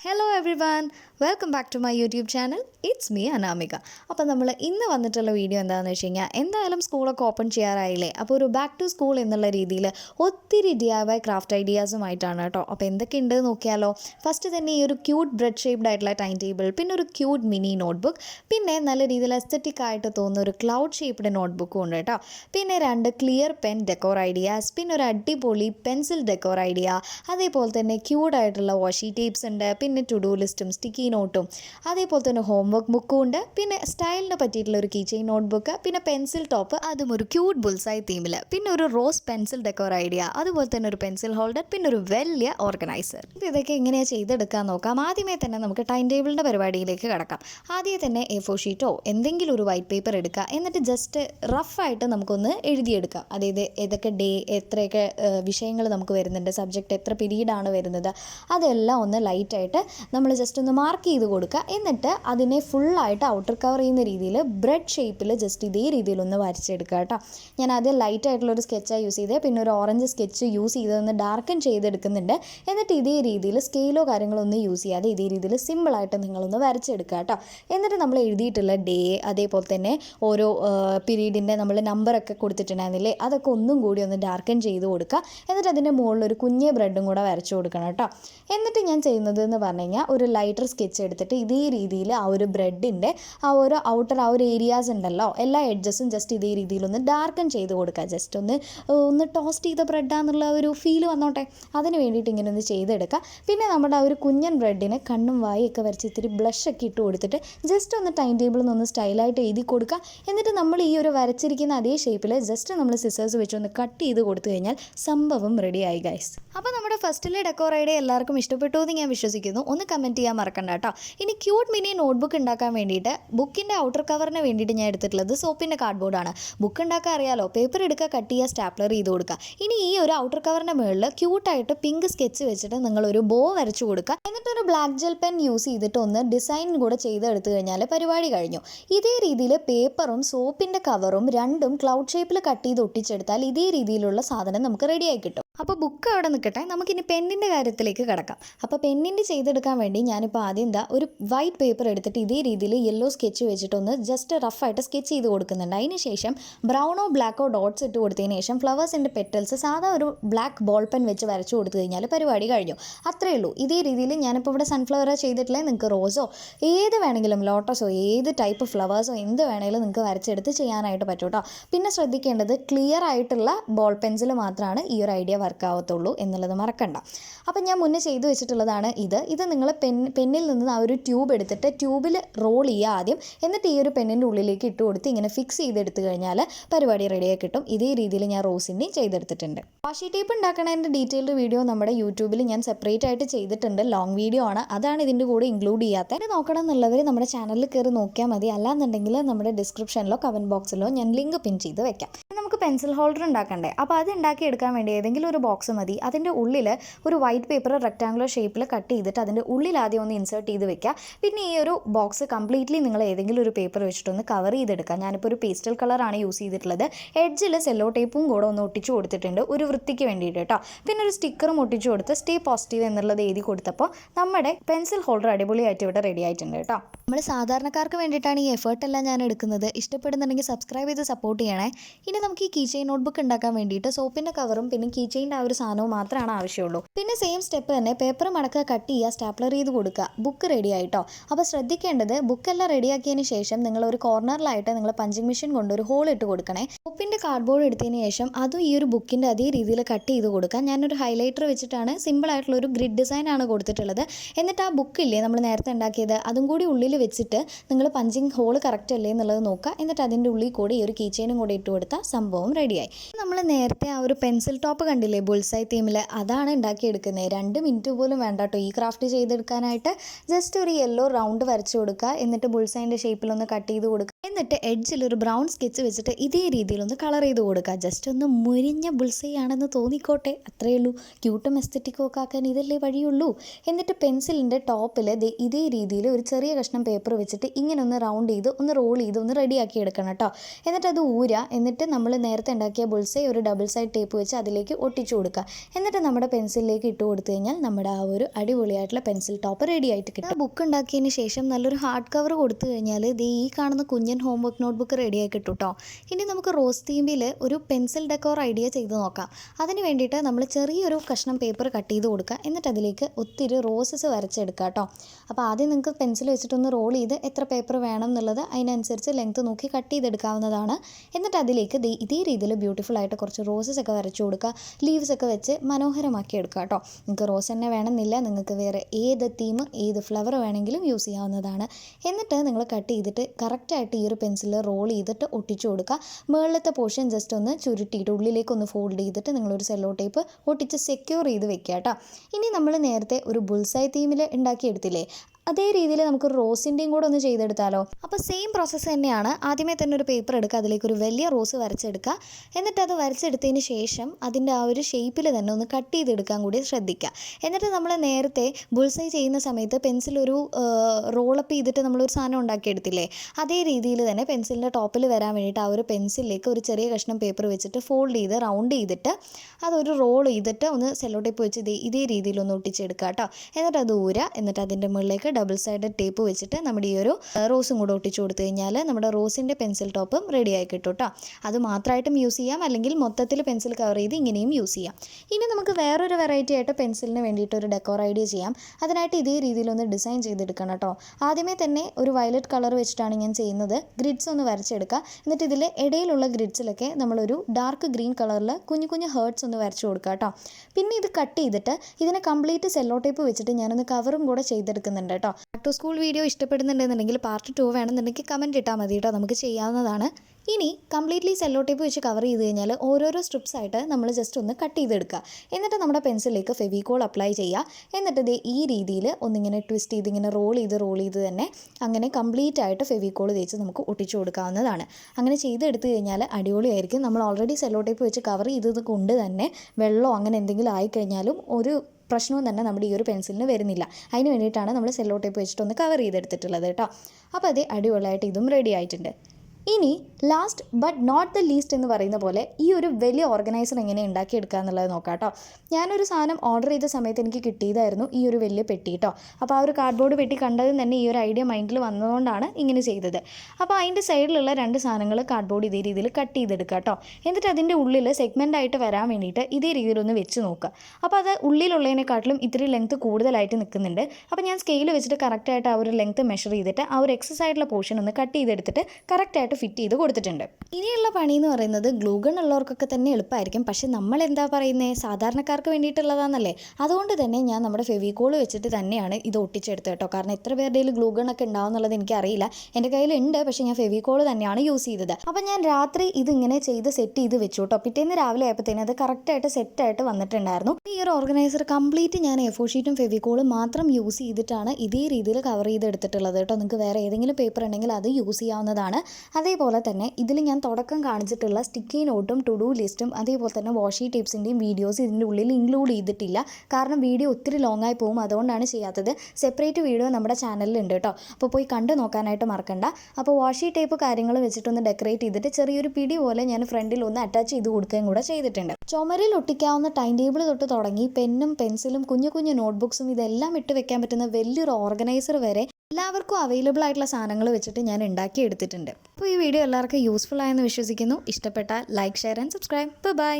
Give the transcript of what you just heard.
Hello everyone welcome back to my YouTube channel it's me Anamika അപ്പോൾ നമ്മൾ ഇന്ന് വന്നിട്ടുള്ള വീഡിയോ എന്താണെന്ന് വെച്ച് കഴിഞ്ഞാൽ എന്തായാലും സ്കൂളൊക്കെ ഓപ്പൺ ചെയ്യാറായില്ലേ? അപ്പോൾ ഒരു ബാക്ക് ടു സ്കൂൾ എന്നുള്ള രീതിയിൽ ഒത്തിരി ഡി ഐ വൈ ക്രാഫ്റ്റ് ഐഡിയാസുമായിട്ടാണ് കേട്ടോ. അപ്പോൾ എന്തൊക്കെയുണ്ട് നോക്കിയാലോ? ഫസ്റ്റ് തന്നെ ഈ ഒരു ക്യൂട്ട് ബ്രെഡ് ഷേപ്ഡ് ആയിട്ടുള്ള ടൈം ടേബിൾ പിന്നെ ഒരു ക്യൂട്ട് മിനി നോട്ട്ബുക്ക് പിന്നെ നല്ല രീതിയിൽ എസ്തറ്റിക് ആയിട്ട് തോന്നുന്ന ഒരു ക്ലൗഡ് ഷേപ്ഡ് നോട്ട്ബുക്കും ഉണ്ട് കേട്ടോ. പിന്നെ രണ്ട് ക്ലിയർ പെൻ ഡെക്കോർ ഐഡിയാസ് പിന്നെ ഒരു അടിപൊളി പെൻസിൽ ഡെക്കോർ ഐഡിയ അതേപോലെ തന്നെ ക്യൂട്ട് ആയിട്ടുള്ള വാഷി ടേപ്സ് ഉണ്ട് പിന്നെ ടു ഡു ലിസ്റ്റും സ്റ്റിക്കി നോട്ടും അതേപോലെ തന്നെ ഹോംവർക്ക് ബുക്കും ഉണ്ട്. പിന്നെ സ്റ്റൈലിനെ പറ്റിയിട്ടുള്ള ഒരു കീച്ചെയിൻ നോട്ട്ബുക്ക് പിന്നെ പെൻസിൽ ടോപ്പ് അതും ഒരു ക്യൂട്ട് ബുൾസായി തീമിൽ പിന്നെ ഒരു റോസ് പെൻസിൽ ഡെക്കോർ ഐഡിയ അതുപോലെ തന്നെ ഒരു പെൻസിൽ ഹോൾഡർ പിന്നെ ഒരു വലിയ ഓർഗനൈസർ ഇത് ഇതൊക്കെ എങ്ങനെയാണ് ചെയ്തെടുക്കാൻ നോക്കാം? ആദ്യമേ തന്നെ നമുക്ക് ടൈം ടേബിളിന്റെ പരിപാടിയിലേക്ക് കിടക്കാം. ആദ്യം തന്നെ എ ഫോർ ഷീറ്റോ എന്തെങ്കിലും ഒരു വൈറ്റ് പേപ്പർ എടുക്കുക. എന്നിട്ട് ജസ്റ്റ് റഫായിട്ട് നമുക്കൊന്ന് എഴുതിയെടുക്കാം. അതായത് ഏതൊക്കെ ഡേ എത്രയൊക്കെ വിഷയങ്ങൾ നമുക്ക് വരുന്നുണ്ട് സബ്ജക്റ്റ് എത്ര പീരീഡാണ് വരുന്നത് അതെല്ലാം ഒന്ന് ലൈറ്റായിട്ട് നമ്മൾ ജസ്റ്റ് ഒന്ന് മാർക്ക് ചെയ്ത് കൊടുക്കുക എന്നിട്ട് അതിനെ ഫുള്ളായിട്ട് ഔട്ടർ കവർ ചെയ്യുന്ന രീതിയിൽ ബ്രെഡ് ഷേപ്പിൽ ജസ്റ്റ് ഇതേ രീതിയിലൊന്ന് വരച്ചെടുക്കുക കേട്ടോ. ഞാൻ ആദ്യം ലൈറ്റ് ആയിട്ടുള്ള ഒരു സ്കെച്ചാണ് യൂസ് ചെയ്തത് പിന്നെ ഒരു ഓറഞ്ച് സ്കെച്ച് യൂസ് ചെയ്തതൊന്ന് ഡാർക്കൻ ചെയ്തെടുക്കുന്നുണ്ട്. എന്നിട്ട് ഇതേ രീതിയിൽ സ്കെയിലോ കാര്യങ്ങളോ ഒന്നും യൂസ് ചെയ്യാതെ ഇതേ രീതിയിൽ സിമ്പിളായിട്ട് നിങ്ങളൊന്ന് വരച്ചെടുക്കുക കേട്ടോ. എന്നിട്ട് നമ്മൾ എഴുതിയിട്ടുള്ള ഡേ അതേപോലെ തന്നെ ഓരോ പീരീഡിന്റെ നമ്മൾ നമ്പറൊക്കെ കൊടുത്തിട്ടുണ്ടായിരുന്നില്ലേ? അതൊക്കെ ഒന്നും കൂടി ഒന്ന് ഡാർക്കൻ ചെയ്ത് കൊടുക്കുക എന്നിട്ട് അതിന്റെ മുകളിൽ ഒരു കുഞ്ഞേ ബ്രെഡും കൂടെ വരച്ചു കൊടുക്കണം കേട്ടോ. എന്നിട്ട് ഞാൻ ചെയ്യുന്നത് എന്ന് പറഞ്ഞു കഴിഞ്ഞാൽ ഒരു ലൈറ്റർ സ്കെച്ച് എടുത്തിട്ട് ഇതേ രീതിയിൽ ആ ഒരു ബ്രെഡിന്റെ ആ ഒരു ഔട്ടർ ആ ഒരു ഏരിയാസ് ഉണ്ടല്ലോ എല്ലാ എഡ്ജസും ജസ്റ്റ് ഇതേ രീതിയിലൊന്ന് ഡാർക്കൺ ചെയ്ത് കൊടുക്കുക ജസ്റ്റ് ഒന്ന് ഒന്ന് ടോസ്റ്റ് ചെയ്ത ബ്രെഡാന്നുള്ള ഒരു ഫീൽ വന്നോട്ടെ. അതിന് വേണ്ടിയിട്ട് ഇങ്ങനെ ഒന്ന് ചെയ്തെടുക്കുക പിന്നെ നമ്മുടെ ആ ഒരു കുഞ്ഞൻ ബ്രെഡിന് കണ്ണും വായൊക്കെ വരച്ച് ഇത്തിരി ബ്ലഷ് ഒക്കെ ഇട്ട് കൊടുത്തിട്ട് ജസ്റ്റ് ഒന്ന് ടൈം ടേബിളിൽ നിന്ന് സ്റ്റൈലായിട്ട് എഴുതി കൊടുക്കുക എന്നിട്ട് നമ്മൾ ഈ ഒരു വരച്ചിരിക്കുന്ന അതേ ഷേപ്പിൽ ജസ്റ്റ് നമ്മൾ സിസേഴ്സ് വെച്ച് ഒന്ന് കട്ട് ചെയ്ത് കൊടുത്തു കഴിഞ്ഞാൽ സംഭവം ആയി ഗൈസ് അപ്പോൾ നമ്മുടെ ഫസ്റ്റിലെ ഡെക്കോർ ഐഡിയ എല്ലാവർക്കും ഇഷ്ടപ്പെട്ടു എന്ന് ഞാൻ വിശ്വസിക്കുന്നു. ഒന്ന് കമന്റ് ചെയ്യാൻ മറക്കണ്ട കേട്ടോ ഇനി ക്യൂട്ട് മിനി നോട്ട്ബുക്ക് ഉണ്ടാക്കാൻ വേണ്ടിയിട്ട് ബുക്കിന്റെ ഔട്ടർ കവറിന് വേണ്ടിയിട്ട് ഞാൻ എടുത്തിട്ടുള്ളത് സോപ്പിന്റെ കാർഡ്ബോർഡാണ് ബുക്ക് ഉണ്ടാക്കാൻ അറിയാലോ പേപ്പർ എടുക്കുക കട്ട് ചെയ്യുക സ്റ്റാപ്ലർ ചെയ്ത് കൊടുക്കുക. ഇനി ഈ ഒരു ഔട്ടർ കവറിന്റെ മുകളിൽ ക്യൂട്ടായിട്ട് പിങ്ക് സ്കെച്ച് വെച്ചിട്ട് നിങ്ങളൊരു ബോ വരച്ചു കൊടുക്കുക. എന്നിട്ടൊരു ബ്ലാക്ക് ജെൽ പെൻ യൂസ് ചെയ്തിട്ട് ഒന്ന് ഡിസൈൻ കൂടെ ചെയ്തെടുത്തു കഴിഞ്ഞാൽ പരിപാടി കഴിഞ്ഞു. ഇതേ രീതിയിൽ പേപ്പറും സോപ്പിന്റെ കവറും രണ്ടും ക്ലൗഡ് ഷേപ്പിൽ കട്ട് ചെയ്ത് ഒട്ടിച്ചെടുത്താൽ ഇതേ രീതിയിലുള്ള സാധനം നമുക്ക് റെഡിയായി കിട്ടും. അപ്പോൾ ബുക്ക് അവിടെ നിൽക്കട്ടെ. നമുക്കിനി പെന്നിന്റെ കാര്യത്തിലേക്ക് കിടക്കാം. അപ്പോൾ പെന്നിന്റെ ചെയ്തെടുക്കാൻ വേണ്ടി ഞാനിപ്പോൾ ആദ്യം എന്താ ഒരു വൈറ്റ് പേപ്പർ എടുത്തിട്ട് ഇതേ രീതിയിൽ യെല്ലോ സ്കെച്ച് വെച്ചിട്ടൊന്ന് ജസ്റ്റ് റഫായിട്ട് സ്കെച്ച് ചെയ്ത് കൊടുക്കുന്നുണ്ട്. അതിന് ശേഷം ബ്രൗണോ ബ്ലാക്കോ ഡോട്ട്സ് ഇട്ട് കൊടുത്തതിന് ശേഷം ഫ്ലവേഴ്സിന്റെ പെറ്റൽസ് സാധാ ഒരു ബ്ലാക്ക് ബോൾ പെൻ വെച്ച് വരച്ചു കൊടുത്തു കഴിഞ്ഞാൽ പരിപാടി കഴിഞ്ഞു. അത്രയേ ഉള്ളൂ. ഇതേ രീതിയിൽ ഞാനിപ്പോൾ ഇവിടെ സൺഫ്ലവറോ ചെയ്തിട്ടില്ലേ? നിങ്ങൾക്ക് റോസോ ഏത് വേണമെങ്കിലും ലോട്ടസോ ഏത് ടൈപ്പ് ഫ്ലവേഴ്സോ എന്ത് വേണമെങ്കിലും നിങ്ങൾക്ക് വരച്ചെടുത്ത് ചെയ്യാനായിട്ട് പറ്റും പിന്നെ ശ്രദ്ധിക്കേണ്ടത് ക്ലിയർ ആയിട്ടുള്ള ബോൾ പെൻസിൽ മാത്രമാണ് ഈ ഒരു ഐഡിയ വർക്ക് ആവത്തുള്ളൂ എന്നുള്ളത് മറക്കണ്ട. അപ്പം ഞാൻ മുന്നേ ചെയ്തു വെച്ചിട്ടുള്ളതാണ് ഇത്. ഇത് നിങ്ങൾ പെൻ പെന്നിൽ നിന്ന് ആ ഒരു ട്യൂബ് എടുത്തിട്ട് ട്യൂബിൽ റോൾ ചെയ്യുക ആദ്യം. എന്നിട്ട് ഈ ഒരു പെന്നിന്റെ ഉള്ളിലേക്ക് ഇട്ട് കൊടുത്ത് ഇങ്ങനെ ഫിക്സ് ചെയ്തെടുത്ത് കഴിഞ്ഞാൽ പരിപാടി റെഡിയായി കിട്ടും. ഇതേ രീതിയിൽ ഞാൻ റോസിന്റെയും ചെയ്തെടുത്തിട്ടുണ്ട്. വാഷി ടേപ്പ് ഉണ്ടാക്കണതിന്റെ ഡീറ്റെയിൽഡ് വീഡിയോ നമ്മുടെ യൂട്യൂബിൽ ഞാൻ സെപ്പറേറ്റ് ആയിട്ട് ചെയ്തിട്ടുണ്ട്. ലോങ് വീഡിയോ ആണ്. അതാണ് ഇതിന്റെ കൂടെ ഇൻക്ലൂഡ് ചെയ്യാത്തത് നോക്കണം എന്നുള്ളവർ നമ്മുടെ ചാനലിൽ കയറി നോക്കിയാൽ മതി. അല്ലാന്നുണ്ടെങ്കിൽ നമ്മുടെ ഡിസ്ക്രിപ്ഷനിലോ കമന്റ് ബോക്സിലോ ഞാൻ ലിങ്ക് പിൻ ചെയ്ത് വെക്കാം. നമുക്ക് പെൻസിൽ ഹോൾഡർ ഉണ്ടാക്കണ്ടേ? അപ്പോൾ അത് ഉണ്ടാക്കി എടുക്കാൻ വേണ്ടി ഏതെങ്കിലും ഒരു ബോക്സ് മതി. അതിന്റെ ഉള്ളിൽ ഒരു വൈറ്റ് പേപ്പർ റെക്ടാങ്കുലർ ഷേപ്പിൽ കട്ട് ചെയ്തിട്ട് അതിന്റെ ഉള്ളിൽ ആദ്യം ഒന്ന് ഇൻസേർട്ട് ചെയ്ത് വെക്കുക. പിന്നെ ഈ ഒരു ബോക്സ് കംപ്ലീറ്റ്ലി നിങ്ങൾ ഏതെങ്കിലും ഒരു പേപ്പർ വെച്ചിട്ടൊന്ന് കവർ ചെയ്തെടുക്കുക. ഞാനിപ്പോൾ ഒരു പേസ്റ്റൽ കളറാണ് യൂസ് ചെയ്തിട്ടുള്ളത്. എഡ്ജിൽ സെല്ലോ ടേപ്പും കൂടെ ഒന്ന് ഒട്ടിച്ചു കൊടുത്തിട്ടുണ്ട് ഒരു വൃത്തിക്ക് വേണ്ടിയിട്ട് കേട്ടോ. പിന്നെ ഒരു സ്റ്റിക്കറും ഒട്ടിച്ചു കൊടുത്ത് സ്റ്റേ പോസിറ്റീവ് എന്നുള്ളത് എഴുതി കൊടുത്തപ്പോൾ നമ്മുടെ പെൻസിൽ ഹോൾഡർ അടിപൊളിയായിട്ട് ഇവിടെ റെഡി ആയിട്ടുണ്ട് കേട്ടോ. നമ്മൾ സാധാരണക്കാർക്ക് വേണ്ടിയിട്ടാണ് ഈ എഫേർട്ട് എല്ലാം ഞാൻ എടുക്കുന്നത്. ഇഷ്ടപ്പെടുന്നുണ്ടെങ്കിൽ സബ്സ്ക്രൈബ് ചെയ്ത് സപ്പോർട്ട് ചെയ്യണേ. ഇനി നമുക്ക് ഈ കീ ചെയിൻ നോട്ട്ബുക്ക് ഉണ്ടാക്കാൻ വേണ്ടിയിട്ട് സോപ്പിന്റെ കവറും പിന്നെ കീ ചെയിന്റെ ആ ഒരു സാധനവും മാത്രമാണ് ആവശ്യമുള്ളൂ. പിന്നെ സെയിം സ്റ്റെപ്പ് തന്നെ പേപ്പർ മടക്കുക കട്ട് ചെയ്യുക സ്റ്റാപ്ലർ ചെയ്ത് കൊടുക്കുക. ബുക്ക് റെഡി ആയിട്ടോ? അപ്പോൾ ശ്രദ്ധിക്കേണ്ടത് ബുക്കെല്ലാം റെഡിയാക്കിയതിന് ശേഷം നിങ്ങൾ ഒരു കോർണറിലായിട്ട് നിങ്ങൾ പഞ്ചിങ് മെഷീൻ കൊണ്ട് ഒരു ഹോൾ ഇട്ട് കൊടുക്കണേ. സോപ്പിന്റെ കാർഡ്ബോർഡ് എടുത്തതിന് ശേഷം അതും ഈ ഒരു ബുക്കിന്റെ അതേ രീതിയിൽ കട്ട് ചെയ്ത് കൊടുക്കാം ഞാനൊരു ഹൈലൈറ്റർ വെച്ചിട്ടാണ് സിമ്പിൾ ആയിട്ടുള്ള ഒരു ഗ്രിഡ് ഡിസൈൻ ആണ് കൊടുത്തിട്ടുള്ളത്. എന്നിട്ട് ആ ബുക്കില്ലേ നമ്മൾ നേരത്തെ ഉണ്ടാക്കിയത് അതും കൂടി ഉള്ളിൽ വെച്ചിട്ട് നിങ്ങൾ പഞ്ചിങ് ഹോൾ കറക്റ്റ് അല്ലേ എന്നുള്ളത് നോക്കുക. എന്നിട്ട് അതിന്റെ ഉള്ളിൽ കൂടി ഈ ഒരു കീച്ചെയിനും കൂടി ഇട്ട് കൊടുത്താൽ സംഭവം. റെഡിയായി. നമ്മൾ നേരത്തെ ആ ഒരു പെൻസിൽ ടോപ്പ് കണ്ടില്ലേ ബുൾസൈ തീമിൽ? അതാണ് ഉണ്ടാക്കിയെടുക്കുന്നത്. രണ്ട് മിനിറ്റ് പോലും വേണ്ട കേട്ടോ ഈ ക്രാഫ്റ്റ് ചെയ്തെടുക്കാനായിട്ട്. ജസ്റ്റ് ഒരു യെല്ലോ റൗണ്ട് വരച്ചു കൊടുക്കുക. എന്നിട്ട് ബുൾസൈന്റെ ഷേപ്പിലൊന്ന് കട്ട് ചെയ്ത് കൊടുക്കുക. എന്നിട്ട് എഡ്ജിൽ ഒരു ബ്രൗൺ സ്കെച്ച് വെച്ചിട്ട് ഇതേ രീതിയിലൊന്ന് കളർ ചെയ്ത് കൊടുക്കുക. ജസ്റ്റ് ഒന്ന് മുരിഞ്ഞ ബുൾസൈ ആണെന്ന് തോന്നിക്കോട്ടെ. അത്രയേ ഉള്ളൂ. ക്യൂട്ടും എസ്തറ്റിക്കും ഒക്കെ ആക്കാൻ ഇതല്ലേ വഴിയുള്ളൂ. എന്നിട്ട് പെൻസിലിന്റെ ടോപ്പിൽ ഇതേ രീതിയിൽ ഒരു ചെറിയ കഷ്ണം പേപ്പർ വെച്ചിട്ട് ഇങ്ങനെ ഒന്ന് റൗണ്ട് ചെയ്ത് ഒന്ന് റോൾ ചെയ്ത് ഒന്ന് റെഡിയാക്കി എടുക്കണം കേട്ടോ. എന്നിട്ട് അത് ഊര എന്നിട്ട് നമ്മൾ നേരത്തെ ഉണ്ടാക്കിയ ബുൾസൈ ഒരു ഡബിൾ സൈഡ് ടേപ്പ് വെച്ച് അതിലേക്ക് ഒട്ടിച്ചു കൊടുക്കുക. എന്നിട്ട് നമ്മുടെ പെൻസിലിലേക്ക് ഇട്ട് കൊടുത്തു കഴിഞ്ഞാൽ നമ്മുടെ ആ ഒരു അടിപൊളിയായിട്ടുള്ള പെൻസിൽ ടോപ്പ് റെഡി ആയിട്ട് കിട്ടും. ബുക്ക് ഉണ്ടാക്കിയതിന് ശേഷം നല്ലൊരു ഹാർഡ് കവർ കൊടുത്തു കഴിഞ്ഞാൽ ഇത് ഈ കാണുന്ന കുഞ്ഞൻ ഹോംവർക്ക് നോട്ട്ബുക്ക് റെഡിയായി കിട്ടും കേട്ടോ ഇനി നമുക്ക് റോസ് തീമിൽ ഒരു പെൻസിൽ ഡെക്കോർ ഐഡിയ ചെയ്ത് നോക്കാം. അതിന് വേണ്ടിയിട്ട് നമ്മൾ ചെറിയൊരു കഷ്ണം പേപ്പർ കട്ട് ചെയ്ത് കൊടുക്കുക. എന്നിട്ട് അതിലേക്ക് ഒത്തിരി റോസസ് വരച്ചെടുക്കുക കേട്ടോ അപ്പോൾ ആദ്യം നിങ്ങൾക്ക് പെൻസിൽ വെച്ചിട്ടൊന്ന് റോൾ ചെയ്ത് എത്ര പേപ്പർ വേണം എന്നുള്ളത് അതിനനുസരിച്ച് ലെങ്ത്ത് നോക്കി കട്ട് ചെയ്തെടുക്കാവുന്നതാണ്. എന്നിട്ട് അതിലേക്ക് ഇതേ രീതിയിൽ ബ്യൂട്ടിഫുൾ ആയിട്ട് കുറച്ച് റോസസ് ഒക്കെ വരച്ചു കൊടുക്കുക. ലീവ്സ് ഒക്കെ വെച്ച് മനോഹരമാക്കി എടുക്കുക കേട്ടോ നിങ്ങൾക്ക് റോസ് തന്നെ വേണമെന്നില്ല. നിങ്ങൾക്ക് വേറെ ഏത് തീം ഏത് ഫ്ലവർ വേണമെങ്കിലും യൂസ് ചെയ്യാവുന്നതാണ്. എന്നിട്ട് നിങ്ങൾ കട്ട് ചെയ്തിട്ട് കറക്റ്റായിട്ട് ഈ ഒരു പെൻസിൽ റോൾ ചെയ്തിട്ട് ഒട്ടിച്ചു കൊടുക്കുക. മുകളിലത്തെ പോർഷൻ ജസ്റ്റ് ഒന്ന് ചുരുട്ടിയിട്ട് ഉള്ളിലേക്ക് ഒന്ന് ഫോൾഡ് ചെയ്തിട്ട് നിങ്ങളൊരു സെല്ലോ ടേപ്പ് ഒട്ടിച്ച് സെക്യൂർ ചെയ്ത് വെക്കുക കേട്ടോ ഇനി നമ്മൾ നേരത്തെ ഒരു ബുൾസായി തീമിൽ ഉണ്ടാക്കിയെടുത്തില്ലേ? അതേ രീതിയിൽ നമുക്ക് റോസിന്റെയും കൂടെ ഒന്ന് ചെയ്തെടുത്താലോ. അപ്പോൾ സെയിം പ്രോസസ്സ് തന്നെയാണ്. ആദ്യമേ തന്നെ ഒരു പേപ്പർ എടുക്കുക. അതിലേക്ക് ഒരു വലിയ റോസ് വരച്ചെടുക്കുക. എന്നിട്ട് അത് വരച്ചെടുത്തതിന് ശേഷം അതിന്റെ ആ ഒരു ഷേപ്പിൽ തന്നെ ഒന്ന് കട്ട് ചെയ്തെടുക്കാൻ കൂടി ശ്രദ്ധിക്കുക. എന്നിട്ട് നമ്മൾ നേരത്തെ ബുൾസൈ ചെയ്യുന്ന സമയത്ത് പെൻസിൽ ഒരു റോളപ്പ് ചെയ്തിട്ട് നമ്മളൊരു സാധനം ഉണ്ടാക്കിയെടുത്തില്ലേ? അതേ രീതിയിൽ തന്നെ പെൻസിലിന്റെ ടോപ്പിൽ വരാൻ വേണ്ടിയിട്ട് ആ ഒരു പെൻസിലിലേക്ക് ഒരു ചെറിയ കഷ്ണം പേപ്പർ വെച്ചിട്ട് ഫോൾഡ് ചെയ്ത് റൗണ്ട് ചെയ്തിട്ട് അതൊരു റോൾ ചെയ്തിട്ട് ഒന്ന് സെല്ലോ ടേപ്പ് വെച്ച് ഇതേ ഒന്ന് ഒട്ടിച്ചെടുക്കുക കേട്ടോ. എന്നിട്ട് അത് ഊര. എന്നിട്ട് അതിന്റെ മുകളിലേക്ക് ഡബിൾ സൈഡ് ടേപ്പ് വെച്ചിട്ട് നമ്മുടെ ഈ ഒരു റോസും കൂടെ ഒട്ടിച്ചു കൊടുത്തു കഴിഞ്ഞാൽ നമ്മുടെ റോസിന്റെ പെൻസിൽ ടോപ്പും റെഡി ആയി കിട്ടും കേട്ടോ അത് മാത്രമായിട്ടും യൂസ് ചെയ്യാം. അല്ലെങ്കിൽ മൊത്തത്തിൽ പെൻസിൽ കവർ ചെയ്ത് ഇങ്ങനെയും യൂസ് ചെയ്യാം. ഇനി നമുക്ക് വേറൊരു വെറൈറ്റി ആയിട്ട് പെൻസിലിന് വേണ്ടിയിട്ട് ഒരു ഡെക്കോർ ഐഡിയ ചെയ്യാം. അതിനായിട്ട് ഇതേ രീതിയിലൊന്ന് ഡിസൈൻ ചെയ്തെടുക്കണം കേട്ടോ ആദ്യമേ തന്നെ ഒരു വയലറ്റ് കളർ വെച്ചിട്ടാണ് ഞാൻ ചെയ്യുന്നത്. ഗ്രിഡ്സ് ഒന്ന് വരച്ചെടുക്കുക എന്നിട്ട് ഇതിൽ ഇടയിലുള്ള ഗ്രിഡ്സിലൊക്കെ നമ്മളൊരു ഡാർക്ക് ഗ്രീൻ കളറിൽ കുഞ്ഞു കുഞ്ഞു ഹേർട്സ് ഒന്ന് വരച്ചു കൊടുക്കുക കേട്ടോ പിന്നെ ഇത് കട്ട് ചെയ്തിട്ട് ഇതിനെ കംപ്ലീറ്റ് സെല്ലോ ടേപ്പ് വെച്ചിട്ട് ഞാനൊന്ന് കവറും കൂടെ ചെയ്തെടുക്കുന്നുണ്ട് കേട്ടോ ബാക്ക് ടു സ്കൂൾ വീഡിയോ ഇഷ്ടപ്പെടുന്നുണ്ടെന്നുണ്ടെങ്കിൽ പാർട്ട് ടു വേണമെന്നുണ്ടെങ്കിൽ കമന്റ് ഇട്ടാൽ മതി കേട്ടോ നമുക്ക് ചെയ്യാവുന്നതാണ്. ഇനി കംപ്ലീറ്റ്ലി സെല്ലോ ടേപ്പ് വെച്ച് കവർ ചെയ്ത് കഴിഞ്ഞാൽ ഓരോരോ സ്ട്രിപ്സ് ആയിട്ട് നമ്മൾ ജസ്റ്റ് ഒന്ന് കട്ട് ചെയ്തെടുക്കുക എന്നിട്ട് നമ്മുടെ പെൻസിലേക്ക് ഫെവിക്കോൾ അപ്ലൈ ചെയ്യുക എന്നിട്ട് ഇത് ഈ രീതിയിൽ ഒന്നിങ്ങനെ ട്വിസ്റ്റ് ചെയ്ത് ഇങ്ങനെ റോൾ ചെയ്ത് റോൾ ചെയ്ത് തന്നെ അങ്ങനെ കംപ്ലീറ്റ് ആയിട്ട് ഫെവിക്കോൾ തേച്ച് നമുക്ക് ഒട്ടിച്ചു കൊടുക്കാവുന്നതാണ്. അങ്ങനെ ചെയ്തെടുത്ത് കഴിഞ്ഞാൽ അടിപൊളിയായിരിക്കും. നമ്മൾ ഓൾറെഡി സെല്ലോ ടേപ്പ് വെച്ച് കവർ ചെയ്തത് കൊണ്ട് തന്നെ വെള്ളമോ അങ്ങനെ എന്തെങ്കിലും ആയിക്കഴിഞ്ഞാലും ഒരു പ്രശ്നവും തന്നെ നമ്മുടെ ഈ ഒരു പെൻസിലിന് വരുന്നില്ല. അതിന് വേണ്ടിയിട്ടാണ് നമ്മൾ സെല്ലോ ടേപ്പ് വെച്ചിട്ടൊന്ന് കവർ ചെയ്തെടുത്തിട്ടുള്ളത് കേട്ടോ. അപ്പോൾ അത് അടിപൊളിയായിട്ട് ഇതും റെഡി ആയിട്ടുണ്ട്. ഇനി last but not the least എന്ന് പറയുന്ന പോലെ ഈ ഒരു വലിയ ഓർഗനൈസർ എങ്ങനെ ഉണ്ടാക്കിയെടുക്കുക എന്നുള്ളത് നോക്കാം കേട്ടോ ഞാനൊരു സാധനം ഓർഡർ ചെയ്ത സമയത്ത് എനിക്ക് കിട്ടിയതായിരുന്നു ഈ ഒരു വലിയ പെട്ടി കേട്ടോ അപ്പോൾ ആ ഒരു കാർഡ്ബോർഡ് പെട്ടി കണ്ടതിൽ തന്നെ ഈ ഒരു ഐഡിയ മൈൻഡിൽ വന്നതുകൊണ്ടാണ് ഇങ്ങനെ ചെയ്തത്. അപ്പോൾ അതിന്റെ സൈഡിലുള്ള രണ്ട് സാധനങ്ങൾ കാർഡ്ബോർഡ് ഇതേ രീതിയിൽ കട്ട് ചെയ്തെടുക്കുക കേട്ടോ എന്നിട്ട് അതിന്റെ ഉള്ളിൽ സെഗ്മെന്റ് ആയിട്ട് വരാൻ വേണ്ടിയിട്ട് ഇതേ രീതിയിൽ ഒന്ന് വെച്ച് നോക്കുക അപ്പോൾ അത് ഉള്ളിലുള്ളതിനെക്കാട്ടിലും ഇത്തിരി ലെങ്ത്ത് കൂടുതലായിട്ട് നിൽക്കുന്നുണ്ട്. അപ്പോൾ ഞാൻ സ്കെയിൽ വെച്ചിട്ട് കറക്റ്റായിട്ട് ആ ഒരു ലെങ്ത്ത് മെഷർ ചെയ്തിട്ട് ആ ഒരു എക്സസ് ആയിട്ടുള്ള പോർഷൻ ഒന്ന് കട്ട് ചെയ്തെടുത്തിട്ട് കറക്റ്റായിട്ട് ഫിറ്റ് ചെയ്ത് കൊടുത്തിട്ടുണ്ട്. ഇനിയുള്ള പണി എന്ന് പറയുന്നത് ഗ്ലൂഗൺ ഉള്ളവർക്കൊക്കെ തന്നെ എളുപ്പമായിരിക്കും. പക്ഷെ നമ്മൾ എന്താ പറയുന്നത് സാധാരണക്കാർക്ക് വേണ്ടിയിട്ടുള്ളതാണെന്നല്ലേ അതുകൊണ്ട് തന്നെ ഞാൻ നമ്മുടെ ഫെവിക്കോൾ വെച്ചിട്ട് തന്നെയാണ് ഇത് ഒട്ടിച്ചെടുത്തത് കേട്ടോ. കാരണം എത്ര പേരുടെ ഗ്ലൂഗൺ ഒക്കെ ഉണ്ടാവും എന്നുള്ളത് എനിക്കറിയില്ല. എന്റെ കയ്യിലുണ്ട് പക്ഷേ ഞാൻ ഫെവിക്കോൾ തന്നെയാണ് യൂസ് ചെയ്തത്. അപ്പോൾ ഞാൻ രാത്രി ഇതിങ്ങനെ ചെയ്ത് സെറ്റ് ചെയ്ത് വെച്ചു കേട്ടോ. പിറ്റേന്ന് രാവിലെ ആയപ്പോഴത്തേനും അത് കറക്റ്റായിട്ട് സെറ്റായിട്ട് വന്നിട്ടുണ്ടായിരുന്നു. ഈ ഒരു ഓർഗനൈസർ കംപ്ലീറ്റ് ഞാൻ എഫോ ഷീറ്റും ഫെവിക്കോളും മാത്രം യൂസ് ചെയ്തിട്ടാണ് ഇതേ രീതിയിൽ കവർ ചെയ്ത് ചെയ്തെടുത്തിട്ടുള്ളത് കേട്ടോ. നിങ്ങൾക്ക് വേറെ ഏതെങ്കിലും പേപ്പർ ഉണ്ടെങ്കിൽ അത് യൂസ് ചെയ്യാവുന്നതാണ്. അതേപോലെ തന്നെ ഇതിൽ ഞാൻ തുടക്കം കാണിച്ചിട്ടുള്ള സ്റ്റിക്കി നോട്ടും ടു ഡു ലിസ്റ്റും അതേപോലെ തന്നെ വാഷി ടിപ്സിന്റെയും വീഡിയോസ് ഇതിന്റെ ഉള്ളിൽ ഇൻക്ലൂഡ് ചെയ്തിട്ടില്ല. കാരണം വീഡിയോ ഒത്തിരി ലോങ് ആയി പോകും അതുകൊണ്ടാണ് ചെയ്യാത്തത്. സെപ്പറേറ്റ് വീഡിയോ നമ്മുടെ ചാനലിൽ ഉണ്ട് കേട്ടോ അപ്പോൾ പോയി കണ്ടു നോക്കാനായിട്ട് മറക്കണ്ട. അപ്പോൾ വാഷി ടേപ്പ് കാര്യങ്ങൾ വെച്ചിട്ടൊന്ന് ഡെക്കറേറ്റ് ചെയ്തിട്ട് ചെറിയൊരു പിടി പോലെ ഞാൻ ഫ്രണ്ടിൽ ഒന്ന് അറ്റാച്ച് ചെയ്ത് കൊടുക്കുകയും കൂടെ ചെയ്തിട്ടുണ്ട്. ചുമരിൽ ഒട്ടിക്കാവുന്ന ടൈം ടേബിൾ തൊട്ട് തുടങ്ങി പെന്നും പെൻസിലും കുഞ്ഞു കുഞ്ഞു നോട്ട്ബുക്സും ഇതെല്ലാം ഇട്ട് വെക്കാൻ പറ്റുന്ന വലിയൊരു ഓർഗനൈസർ വരെ എല്ലാവർക്കും അവൈലബിൾ ആയിട്ടുള്ള സാധനങ്ങൾ വെച്ചിട്ട് ഞാൻ ഉണ്ടാക്കി എടുത്തിട്ടുണ്ട്. അപ്പോൾ ഈ വീഡിയോ എല്ലാവർക്കും യൂസ്ഫുൾ ആയെന്ന് വിശ്വസിക്കുന്നു. ഇഷ്ടപ്പെട്ടാൽ like share and subscribe bye